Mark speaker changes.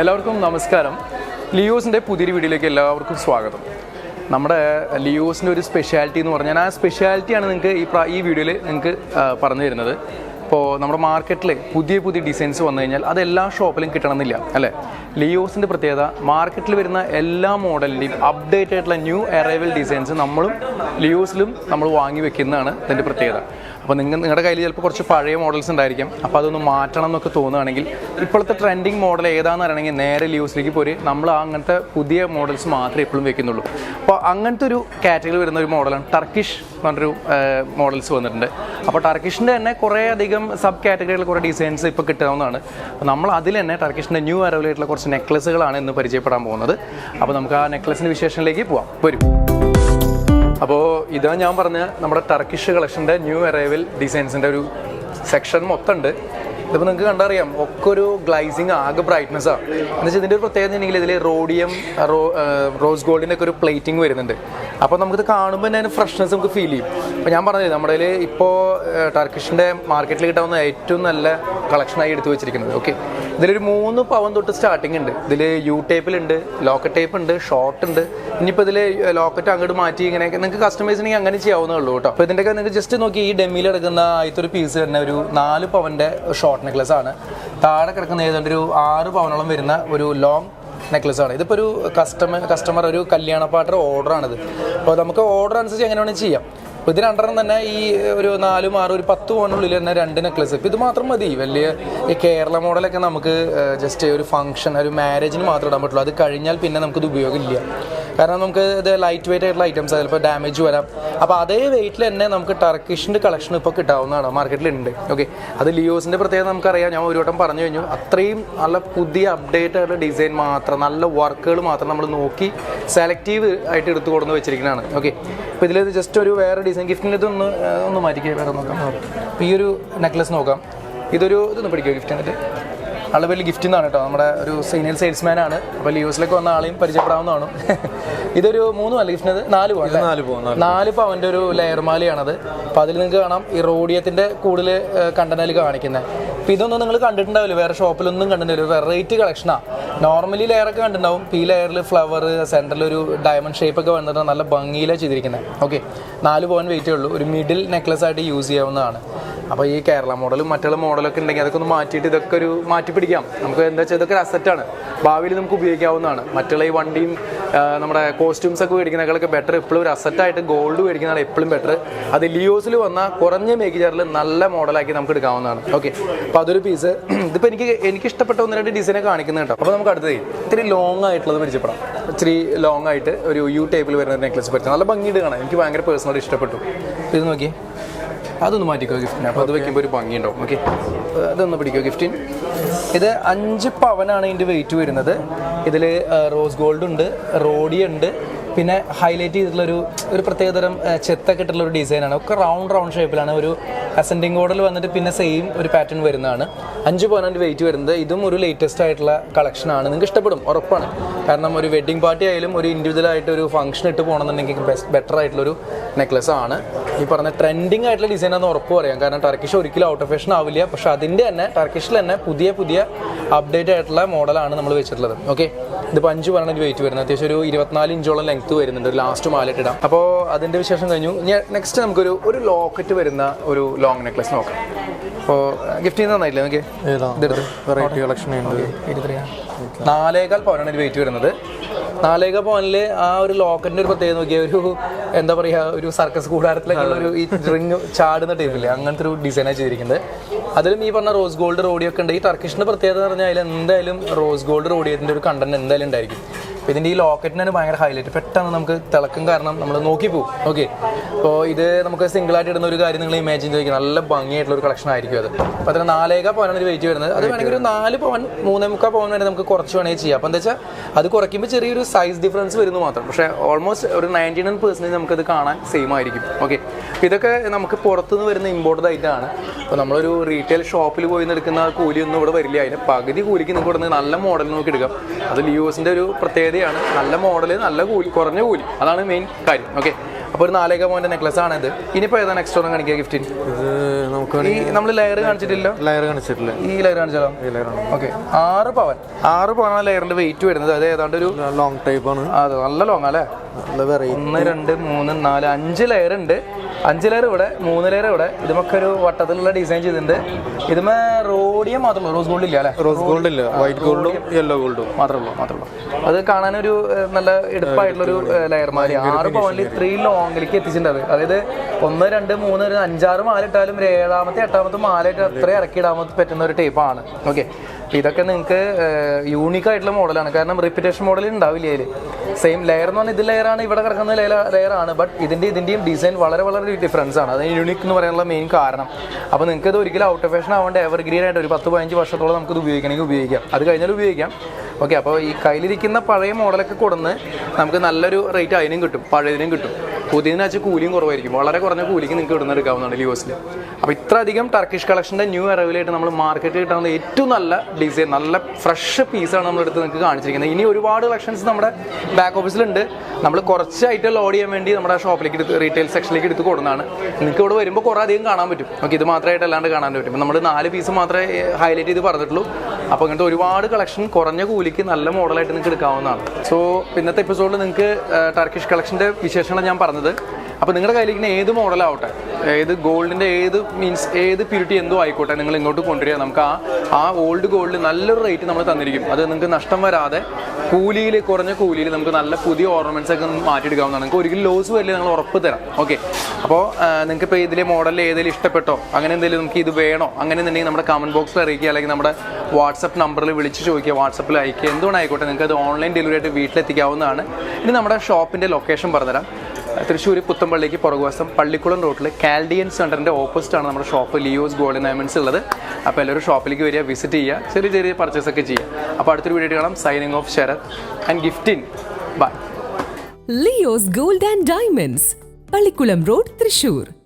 Speaker 1: എല്ലാവർക്കും നമസ്കാരം. ലിയോസിന്റെ പുതിയൊരു വീഡിയോയിലേക്ക് എല്ലാവർക്കും സ്വാഗതം. നമ്മുടെ ലിയോസിന്റെ ഒരു സ്പെഷ്യാലിറ്റി എന്ന് പറഞ്ഞാൽ ആ സ്പെഷ്യാലിറ്റിയാണ് നിങ്ങൾക്ക് ഈ ഈ വീഡിയോയിൽ നിങ്ങൾക്ക് പറഞ്ഞു തരുന്നത്. ഇപ്പോൾ നമ്മുടെ മാർക്കറ്റിൽ പുതിയ പുതിയ ഡിസൈൻസ് വന്നു കഴിഞ്ഞാൽ അത് എല്ലാ ഷോപ്പിലും കിട്ടണമെന്നില്ല അല്ലേ? ലിയോസിന്റെ പ്രത്യേകത മാർക്കറ്റിൽ വരുന്ന എല്ലാ മോഡലിന്റെയും അപ്ഡേറ്റ് ആയിട്ടുള്ള ന്യൂ അറൈവൽ ഡിസൈൻസ് നമ്മളും ലിയോസിലും നമ്മൾ വാങ്ങി വെക്കുന്നതാണ് ഇതിന്റെ പ്രത്യേകത. അപ്പോൾ നിങ്ങൾ നിങ്ങളുടെ കയ്യിൽ ചിലപ്പോൾ കുറച്ച് പഴയ മോഡൽസ് ഉണ്ടായിരിക്കും. അപ്പോൾ അതൊന്ന് മാറ്റണം എന്നൊക്കെ തോന്നുകയാണെങ്കിൽ ഇപ്പോഴത്തെ ട്രെൻഡിങ് മോഡൽ ഏതാണെന്ന് പറയണമെങ്കിൽ നേരെ ലൂസിലേക്ക് പോയി നമ്മൾ അങ്ങനത്തെ പുതിയ മോഡൽസ് മാത്രമേ എപ്പോഴും വെക്കുന്നുള്ളൂ. അപ്പോൾ അങ്ങനത്തെ ഒരു കാറ്റഗറി വരുന്ന ഒരു മോഡലാണ് ടർക്കിഷ് എന്ന് പറഞ്ഞൊരു മോഡൽസ് വന്നിട്ടുണ്ട്. അപ്പോൾ ടർക്കിഷിന്റെ തന്നെ കുറേ അധികം സബ് കാറ്റഗറികളിൽ കുറേ ഡിസൈൻസ് ഇപ്പോൾ കിട്ടാവുന്നതാണ്. അപ്പോൾ നമ്മൾ അതിൽ തന്നെ ടർക്കിഷിന്റെ ന്യൂ അറിവിലായിട്ടുള്ള കുറച്ച് നെക്ലസുകളാണ് ഇന്ന് പരിചയപ്പെടാൻ പോകുന്നത്. അപ്പോൾ നമുക്ക് ആ നെക്ലസിന്റെ വിശേഷങ്ങളിലേക്ക് പോവാം. വരും. അപ്പോൾ ഇത് ഞാൻ പറഞ്ഞ നമ്മുടെ ടർക്കിഷ് കളക്ഷന്റെ ന്യൂ അറൈവൽ ഡിസൈൻസിന്റെ ഒരു സെക്ഷൻ മൊത്തം ഉണ്ട് ഇതിപ്പോൾ നിങ്ങൾക്ക് കണ്ടറിയാം ഒക്കെ ഒരു ഗ്ലൈസിങ് ആകെ ബ്രൈറ്റ്നസ് ആണ് എന്ന് വെച്ചാൽ ഇതിന്റെ ഒരു പ്രത്യേകത ഉണ്ടെങ്കിൽ ഇതിൽ റോഡിയം റോസ് ഗോൾഡിന്റെ ഒക്കെ ഒരു പ്ലേറ്റിംഗ് വരുന്നുണ്ട്. അപ്പോൾ നമുക്കിത് കാണുമ്പോൾ തന്നെ അതിന് ഫ്രഷ്നെസ് നമുക്ക് ഫീൽ ചെയ്യും. അപ്പോൾ ഞാൻ പറഞ്ഞത് നമ്മുടെ കയ്യിൽ ഇപ്പോൾ ടർക്കിഷിന്റെ മാർക്കറ്റിൽ കിട്ടാവുന്ന ഏറ്റവും നല്ല കളക്ഷനായി എടുത്തു വെച്ചിരിക്കുന്നത്. ഓക്കെ ഇതിലൊരു മൂന്ന് പവൻ തൊട്ട് സ്റ്റാർട്ടിംഗ് ഉണ്ട്. ഇതിൽ യു ടേപ്പിലുണ്ട് ലോക്കറ്റ് ടേപ്പ് ഉണ്ട് ഷോർട്ട് ഉണ്ട്. ഇനിയിപ്പോൾ ഇതിൽ ലോക്കറ്റ് അങ്ങോട്ട് മാറ്റി ഇങ്ങനെ നിങ്ങൾക്ക് കസ്റ്റമൈസിനെങ്കിൽ അങ്ങനെ ചെയ്യാവുന്നേ ഉള്ളൂ കേട്ടോ. അപ്പോൾ ഇതിന്റെയൊക്കെ നിങ്ങൾക്ക് ജസ്റ്റ് നോക്കി ഈ ഡെമ്മിയിൽ എടുക്കുന്ന ഒരു പീസ് തന്നെ ഒരു നാല് പവന്റെ ഷോർട്ട് നെക്ലസ് ആണ്. താഴെ കിടക്കുന്ന ഏതാണ്ട് ഒരു ആറ് പവനോളം വരുന്ന ഒരു ലോങ് നെക്ലസ് ആണ്. ഇതിപ്പോൾ ഒരു കസ്റ്റമർ കസ്റ്റമർ ഒരു കല്യാണപ്പാട്ടർ ഓർഡറാണിത് അപ്പോൾ നമുക്ക് ഓർഡർ അനുസരിച്ച് എങ്ങനെ വേണമെങ്കിൽ ചെയ്യാം. അപ്പോൾ ഇത് രണ്ടെണ്ണം തന്നെ ഈ ഒരു നാലും ആറും ഒരു പത്ത് പവനുള്ളിൽ തന്നെ രണ്ട് നെക്ലസ്. ഇപ്പം ഇത് മാത്രം മതി. വലിയ ഈ കേരള മോഡലൊക്കെ നമുക്ക് ജസ്റ്റ് ഒരു ഫംഗ്ഷൻ ഒരു മാരേജിന് മാത്രം ഇടാൻ പറ്റുള്ളൂ. അത് കഴിഞ്ഞാൽ പിന്നെ നമുക്കിത് ഉപയോഗമില്ല. കാരണം നമുക്ക് ഇത് ലൈറ്റ് വെയിറ്റ് ആയിട്ടുള്ള ഐറ്റംസ് ചിലപ്പോൾ ഡാമേജ് വരാം. അപ്പോൾ അതേ വെയിറ്റിൽ തന്നെ നമുക്ക് ടർക്കിഷിന്റെ കളക്ഷൻ ഇപ്പോൾ കിട്ടാവുന്നതാണ്. മാർക്കറ്റിലുണ്ട് ഓക്കെ അത് ലിയോസിന്റെ പ്രത്യേകത നമുക്കറിയാം. ഞാൻ ഒരു വട്ടം പറഞ്ഞു കഴിഞ്ഞു. അത്രയും നല്ല പുതിയ അപ്ഡേറ്റ് ആയിട്ടുള്ള ഡിസൈൻ മാത്രം നല്ല വർക്കുകൾ മാത്രം നമ്മൾ നോക്കി സെലക്റ്റീവ് ആയിട്ട് എടുത്തു കൊടുന്ന് വെച്ചിരിക്കുന്നതാണ് ഓക്കെ അപ്പോൾ ഇതിൽ ജസ്റ്റ് ഒരു വേറെ ഡിസൈൻ ഗിഫ്റ്റിന്റെ ഇതൊന്ന് ഒന്ന് മാറ്റിക്കുക വേറെ നോക്കാം. ഈ ഒരു നെക്ലസ് നോക്കാം. ഇതൊരു ഇതൊന്ന് പിടിക്കുക ഗിഫ്റ്റ് എന്നിട്ട് ആളുടെ വലിയ ഗിഫ്റ്റ് എന്നാണ് കേട്ടോ. നമ്മുടെ ഒരു സീനിയർ സെയിൽസ്മാൻ ആണ്. അപ്പോൾ ലിയോസിലേക്ക് വന്ന ആളെയും പരിചയപ്പെടാവുന്നതാണ്. ഇതൊരു മൂന്ന് അല്ല ഗിഫ്റ്റിനത് നാല് പോകും
Speaker 2: നാല് പോകും
Speaker 1: നാല് പവന്റെ ഒരു ലെയർ മാലയാണത്. അപ്പോൾ അതിൽ നിങ്ങൾക്ക് കാണാം ഈ റോഡിയത്തിന്റെ കൂടുതൽ കണ്ടനൽ കാണിക്കുന്നത് അപ്പോൾ ഇതൊന്നും നിങ്ങൾ കണ്ടിട്ടുണ്ടാവില്ല? വേറെ ഷോപ്പിലൊന്നും കണ്ടിട്ടില്ല ഒരു വെറൈറ്റി കളക്ഷനാണ് നോർമലി ലെയറൊക്കെ കണ്ടിട്ടുണ്ടാവും. ഈ ലെയറിൽ ഫ്ലവർ സെന്ററിൽ ഒരു ഡയമണ്ട് ഷേപ്പ് ഒക്കെ വന്നിട്ട് നല്ല ഭംഗിയിലാണ് ചെയ്തിരിക്കുന്നത് ഓക്കെ നാല് പവൻ വെയിറ്റേ ഉള്ളൂ. ഒരു മിഡിൽ നെക്ലസ് ആയിട്ട് യൂസ് ചെയ്യാവുന്നതാണ്. അപ്പോൾ ഈ കേരള മോഡലും മറ്റുള്ള മോഡലൊക്കെ ഉണ്ടെങ്കിൽ അതൊക്കെ ഒന്ന് മാറ്റിയിട്ട് ഇതൊക്കെ ഒരു മാറ്റി പിടിക്കാം. നമുക്ക് എന്താ വെച്ചാൽ ഇതൊക്കെ ഒരു അസറ്റാണ് ഭാവിയിൽ നമുക്ക് ഉപയോഗിക്കാവുന്നതാണ്. മറ്റുള്ള ഈ വണ്ടിയും നമ്മുടെ കോസ്റ്റ്യൂംസ് ഒക്കെ മേടിക്കുന്നതിനൊക്കെ ബെറ്റർ എപ്പോഴും ഒരു അസറ്റായിട്ട് ഗോൾഡ് മേടിക്കുന്നതാണ് എപ്പോഴും ബെറ്റർ അത് ലിയോസിൽ വന്ന കുറഞ്ഞ മേക്കിജാറിൽ നല്ല മോഡലാക്കി നമുക്ക് എടുക്കാവുന്നതാണ്. ഓക്കെ അപ്പോൾ അതൊരു പീസ് ഇതിപ്പോൾ എനിക്ക് എനിക്ക് ഇഷ്ടപ്പെട്ട ഒന്ന് രണ്ട് ഡിസൈനെ കാണിക്കുന്നത് കേട്ടോ. അപ്പോൾ നമുക്ക് അടുത്തത് ഇത്തിരി ലോങ് ആയിട്ടുള്ളത് പരിചയപ്പെടാം. ഇത്തിരി ലോങ് ആയിട്ട് ഒരു യു ടൈപ്പിൽ വരുന്ന നെക്ലസ് പറ്റും നല്ല ഭംഗിയിട്ട് കാണാം എനിക്ക് ഭയങ്കര പേഴ്സണലി ഇഷ്ടപ്പെട്ടു. ഇത് നോക്കി അതൊന്ന് മാറ്റിക്കോ ഗിഫ്റ്റിന് അപ്പോൾ അത് വെക്കുമ്പോൾ ഒരു ഭംഗിയുണ്ടാവും. ഓക്കെ അതൊന്ന് പിടിക്കോ ഗിഫ്റ്റിൻ ഇത് അഞ്ച് പവനാണ് ഇതിന്റെ വെയിറ്റ് വരുന്നത്. ഇതിൽ റോസ് ഗോൾഡ് ഉണ്ട് റോഡി ഉണ്ട് പിന്നെ ഹൈലൈറ്റ് ചെയ്തിട്ടുള്ള ഒരു ഒരു പ്രത്യേകതരം ചെത്തൊക്കെ ഇട്ടുള്ള ഒരു ഡിസൈനാണ് ഒക്കെ റൗണ്ട് റൗണ്ട് ഷേപ്പിലാണ് ഒരു അസെൻഡിങ് മോഡൽ വന്നിട്ട് പിന്നെ സെയിം ഒരു പാറ്റേൺ വരുന്നതാണ്. അഞ്ച് പവനാണ് വെയിറ്റ് വരുന്നത്. ഇതും ഒരു ലേറ്റസ്റ്റ് ആയിട്ടുള്ള കളക്ഷനാണ് നിങ്ങൾക്ക് ഇഷ്ടപ്പെടും. ഉറപ്പാണ്. കാരണം ഒരു വെഡ്ഡിംഗ് പാർട്ടി ആയാലും ഒരു ഇൻഡിവിജ്വൽ ആയിട്ട് ഒരു ഫംഗ്ഷൻ ഇട്ട് പോകണമെന്നുണ്ടെങ്കിൽ ബെസ്റ്റ് ബെറ്റർ ആയിട്ടുള്ള ഒരു നെക്ലസ് ആണ്. ഈ പറഞ്ഞ ട്രെൻഡിങ് ആയിട്ടുള്ള ഡിസൈൻ ആണെന്ന് ഉറപ്പ് പറയാം. കാരണം ടർക്കിഷ് ഒരിക്കലും ഔട്ട് ഓഫ് ഫാഷൻ ആവില്ല. പക്ഷെ അതിന്റെ തന്നെ ടർക്കിഷിൽ തന്നെ പുതിയ പുതിയ അപ്ഡേറ്റ് ആയിട്ടുള്ള മോഡലാണ് നമ്മൾ വെച്ചിട്ടുള്ളത്. ഓക്കെ ഇതിപ്പോൾ അഞ്ച് പറഞ്ഞ വെയിറ്റ് വരുന്നത്. അത്യാവശ്യം ഒരു ഇരുപത്തിനാല് ഇഞ്ചോളം ലെങ്ത് വരുന്നുണ്ട്. ഒരു ലാസ്റ്റ് മാലിട്ടിടാം അപ്പോൾ അതിന്റെ വിശേഷം കഴിഞ്ഞു. നെക്സ്റ്റ് നമുക്കൊരു ഒരു ലോക്കറ്റ് വരുന്ന ഒരു ലോങ് നെക്ലസ് നോക്കാം. അപ്പോൾ ഗിഫ്റ്റ് ചെയ്യുന്ന നന്നായില്ലേ നമുക്ക്
Speaker 2: വെറൈറ്റി കളക്ഷൻ ഉണ്ട്
Speaker 1: നാലേകാൽ പവനാണ് ഒരു വെയിറ്റ് വരുന്നത്. നാലേകാൽ പവനിൽ ആ ഒരു ലോക്കറ്റിന്റെ ഒരു പ്രത്യേകത നോക്കിയാൽ ഒരു എന്താ പറയാ ഒരു സർക്കസ് കൂടാരത്തിലേക്കുള്ള ഒരു ഈ റിങ് ചാടുന്ന ടൈപ്പില്ലേ അങ്ങനത്തെ ഒരു ഡിസൈനാണ് ചെയ്തിരിക്കുന്നത്. അതിലും ഈ പറഞ്ഞ റോസ് ഗോൾഡ് റോഡിയൊക്കെ ഉണ്ട്. ഈ ടർക്കിഷിന്റെ പ്രത്യേകത എന്ന് പറഞ്ഞാൽ എന്തായാലും റോസ് ഗോൾഡ് റോഡിയത്തിന്റെ ഒരു കണ്ടന്റ് എന്തായാലും ഉണ്ടായിരിക്കും. അപ്പോൾ ഇതിന്റെ ഈ ലോക്കറ്റിനാണ് ഭയങ്കര ഹൈലൈറ്റ് പെട്ടെന്ന് നമുക്ക് തിളക്കും കാരണം നമ്മൾ നോക്കി പോകും ഓക്കെ അപ്പോൾ ഇത് നമുക്ക് സിംഗിൾ ആയിട്ട് ഇടുന്ന ഒരു കാര്യം നിങ്ങൾ ഇമാജിൻ ചെയ്തിരിക്കും നല്ല ഭംഗിയായിട്ടുള്ള ഒരു കളക്ഷൻ ആയിരിക്കും അത്. അപ്പോൾ അതിന് നാലേകാ പവനാണ് ഒരു വെയിറ്റ് വരുന്നത്. അത് വേണമെങ്കിൽ ഒരു നാല് പവൻ മൂന്നേ മുക്കാൽ പവൻ വരെ നമുക്ക് കുറച്ച് വേണമെങ്കിൽ ചെയ്യാം. അപ്പോൾ എന്താ വെച്ചാൽ അത് കുറയ്ക്കുമ്പോൾ ചെറിയൊരു സൈസ് ഡിഫറൻസ് വരുന്നു മാത്രം. പക്ഷേ ഓൾമോസ്റ്റ് ഒരു നയന്റി നയൻ പെർസെന്റേജ് നമുക്കത് കാണാൻ സെയിം ആയിരിക്കും. ഓക്കെ ഇതൊക്കെ നമുക്ക് പുറത്തുനിന്ന് വരുന്ന ഇമ്പോർട്ടഡ് ഐറ്റമാണ് അപ്പോൾ നമ്മളൊരു റീറ്റെയിൽ ഷോപ്പിൽ പോയി നിൽക്കുന്ന എടുക്കുന്ന കൂലിയൊന്നും ഇവിടെ വരില്ല. അതിന് പകുതി കൂലിക്ക് നിങ്ങൾക്ക് ഇവിടെ നല്ല മോഡൽ നോക്കി എടുക്കാം. അത് ലിയോസിന്റെ ഒരു പ്രത്യേകതയാണ്. നല്ല മോഡൽ നല്ല കൂലി കുറഞ്ഞ കൂലി. അതാണ് മെയിൻ കാര്യം. ഓക്കെ അപ്പോൾ ഒരു നാലേക പോയിന്റെ നെക്ലസ് ആണ് ഇത്. ഇനിയിപ്പോൾ ഏതാണ് നെക്സ്റ്റ് ഒന്നും കാണിക്കുക ഗിഫ്റ്റിന്
Speaker 2: നമുക്ക്
Speaker 1: ഈ നമ്മൾ ലെയർ കാണിച്ചിട്ടില്ല
Speaker 2: ലെയർ കാണിച്ചിട്ടില്ല.
Speaker 1: ഈ ലെയർ കാണിച്ചാലോ?
Speaker 2: ഈ ലെയർ
Speaker 1: ഓക്കെ ആറ് പവൻ. ആറ് പവനാണ് ലെയറിന്റെ വെയിറ്റ് വരുന്നത്. അത് ഏതാണ്ട് ഒരു
Speaker 2: ലോങ് ടൈപ്പ് ആണ്.
Speaker 1: അതെ നല്ല ലോങ് അല്ലേ? ഒന്ന് രണ്ട് മൂന്ന് നാല് അഞ്ച് ലെയർ ഉണ്ട്. അഞ്ച് ലെയർ ഇവിടെ മൂന്ന് ലെയർ ഇവിടെ. ഇതുമൊക്കെ ഒരു വട്ടത്തിലുള്ള ഡിസൈൻ ചെയ്തിട്ടുണ്ട്. ഇതുമേ റോഡിയം മാത്രമേ റോസ് ഗോൾഡ് ഇല്ല അല്ലേ?
Speaker 2: റോസ് ഗോൾഡ് ഇല്ല വൈറ്റ് ഗോൾഡും യെല്ലോ ഗോൾഡും
Speaker 1: മാത്രമേ ഉള്ളൂ മാത്രമേ ഉള്ളൂ അത് കാണാനൊരു നല്ല എടുപ്പായിട്ടുള്ള ഒരു ലെയർ മാതിരി. ആറ് പവനിൽ ത്രീ ലോങ്ങിലേക്ക് എത്തിച്ചിട്ടുണ്ട് അതായത് ഒന്ന് രണ്ട് മൂന്ന് ഒരു അഞ്ചാറ് മാല ഇട്ടാലും ഒരു ഏഴാമത്തെ എട്ടാമത്തെ മാല ഇട്ട് അത്രയും ഇറക്കിയിടാൻ പറ്റുന്ന ഒരു ടൈപ്പാണ് ഓക്കെ ഇതൊക്കെ നിങ്ങൾക്ക് യൂണിക് ആയിട്ടുള്ള മോഡലാണ് കാരണം റിപ്പിറ്റേഷൻ മോഡൽ ഉണ്ടാവില്ല ഇതിൽ സെയിം ലെയർ എന്ന് പറഞ്ഞാൽ ഇത് ലെയറാണ് ഇവിടെ കിടക്കുന്ന ലെയർ ആണ്. ബട്ട് ഇതിന്റെ ഇതിന്റെയും ഡിസൈൻ വളരെ വളരെ ഡിഫറൻസ് ആണ്. അത് യൂണിക് എന്ന് പറയാനുള്ള മെയിൻ കാരണം. അപ്പോൾ നിങ്ങൾക്ക് ഇത് ഒരിക്കലും ഔട്ട് ഓഫ് ഫാഷൻ ആവേണ്ട എവർഗ്രീൻ ആയിട്ട് ഒരു പത്ത് പതിനഞ്ച് വർഷത്തോളം നമുക്ക് ഇത് ഉപയോഗിക്കണമെങ്കിൽ ഉപയോഗിക്കാം. അത് കഴിഞ്ഞാൽ ഉപയോഗിക്കാം. ഓക്കെ അപ്പോൾ ഈ കയ്യിലിരിക്കുന്ന പഴയ മോഡലൊക്കെ കൊടുന്ന് നമുക്ക് നല്ലൊരു റേറ്റ് അതിനും കിട്ടും പഴയതിനും കിട്ടും. പുതിയതിന് വെച്ചാൽ കൂലിയും കുറവായിരിക്കും. വളരെ കുറഞ്ഞ കൂലിക്ക് നിങ്ങൾക്ക് ഇവിടുന്ന് എടുക്കാവുന്നതാണ് ലിയോസിൽ അപ്പോൾ ഇത്ര അധികം ടർക്കിഷ് കളക്ഷന്റെ ന്യൂ അറൈവലായിട്ട് നമ്മൾ മാർക്കറ്റിൽ കിട്ടാവുന്ന ഏറ്റവും നല്ല ഡിസൈൻ നല്ല ഫ്രഷ് പീസാണ് നമ്മൾ എടുത്ത് നിങ്ങൾക്ക് കാണിച്ചിരിക്കുന്നത്. ഇനി ഒരുപാട് കളക്ഷൻസ് നമ്മുടെ ബാക്ക് ഓഫീസിലുണ്ട് നമ്മൾ കുറച്ച് ഐറ്റം ലോഡ് ചെയ്യാൻ വേണ്ടി നമ്മുടെ ഷോപ്പിലേക്ക് എടുത്ത് റീറ്റെയിൽ സെക്ഷനിലേക്ക് എടുത്ത് കൊടുക്കുന്നതാണ്. നിങ്ങൾക്ക് ഇവിടെ വരുമ്പോൾ കുറേ അധികം കാണാൻ പറ്റും. നമുക്ക് ഇത് മാത്രമായിട്ട് അല്ലാണ്ട് കാണാൻ പറ്റും. നമ്മൾ നാല് പീസ് മാത്രമേ ഹൈലൈറ്റ് ചെയ്ത് പറഞ്ഞിട്ടുള്ളൂ. അപ്പോൾ ഇങ്ങനത്തെ ഒരുപാട് കളക്ഷൻ കുറഞ്ഞ കൂലിക്ക് നല്ല മോഡലായിട്ട് നിങ്ങൾക്ക് എടുക്കാവുന്നതാണ്. സോ ഇന്നത്തെ എപ്പിസോഡിൽ നിങ്ങൾക്ക് ടർക്കിഷ് കളക്ഷന്റെ വിശേഷങ്ങളാണ് ഞാൻ പറഞ്ഞത്. അപ്പോൾ നിങ്ങളുടെ കയ്യിലിരിക്കുന്ന ഏത് മോഡലാവട്ടെ ഏത് ഗോൾഡിന്റെ ഏത് മീൻസ് ഏത് പ്യൂരിറ്റി എന്തോ ആയിക്കോട്ടെ നിങ്ങൾ ഇങ്ങോട്ട് കൊണ്ടുവരിക. നമുക്ക് ആ ആ ഓൾഡ് ഗോൾഡ് നല്ലൊരു റേറ്റ് നമ്മൾ തന്നിരിക്കും. അത് നിങ്ങൾക്ക് നഷ്ടം വരാതെ കൂലിയിൽ കുറഞ്ഞ കൂലിയിൽ നമുക്ക് നല്ല പുതിയ ഓർണമെന്റ്സ് ഒക്കെ മാറ്റിയെടുക്കാവുന്നതാണ്. നിങ്ങൾക്ക് ഒരിക്കലും ലോസ് വരില്ല നിങ്ങൾ ഉറപ്പ് തരാം. ഓക്കെ അപ്പോൾ നിങ്ങൾക്ക് ഇപ്പോൾ ഇതിലെ മോഡലിൽ ഏതെങ്കിലും ഇഷ്ടപ്പെട്ടോ അങ്ങനെ എന്തെങ്കിലും നമുക്ക് ഇത് വേണോ അങ്ങനെ എന്നുണ്ടെങ്കിൽ നമ്മുടെ കമന്റ് ബോക്സിൽ അറിയിക്കുക അല്ലെങ്കിൽ നമ്മുടെ വാട്സപ്പ് നമ്പറിൽ വിളിച്ച് ചോദിക്കുക വാട്സപ്പിൽ അയക്കുക എന്തുകൊണ്ട് ആയിക്കോട്ടെ നിങ്ങൾക്ക് അത് ഓൺലൈൻ ഡെലിവറി ആയിട്ട് വീട്ടിലെത്തിക്കാവുന്നതാണ്. ഇനി നമ്മുടെ ഷോപ്പിന്റെ ലൊക്കേഷൻ പറഞ്ഞുതരാം. തൃശ്ശൂർ പുത്തമ്പള്ളിക്ക് പുറകുവശം പള്ളിക്കുളം റോട്ടിൽ കാൽഡിയൻ സെന്ററിന്റെ ഓപ്പോസിറ്റ് ആണ് നമ്മുടെ ഷോപ്പ്. ലിയോസ് ഗോൾഡ് ഡയമണ്ട്സ് ഉള്ളത്. അപ്പോൾ എല്ലാവരും ഷോപ്പിലേക്ക് വരിക വിസിറ്റ് ചെയ്യുക ചെറിയ ചെറിയ പർച്ചേസ് ഒക്കെ ചെയ്യുക. അപ്പോൾ അടുത്തൊരു വീഡിയോ കാണാം. Signing off Sarath and gift in by
Speaker 3: Leo's gold and diamonds Pallikulam road Thrissur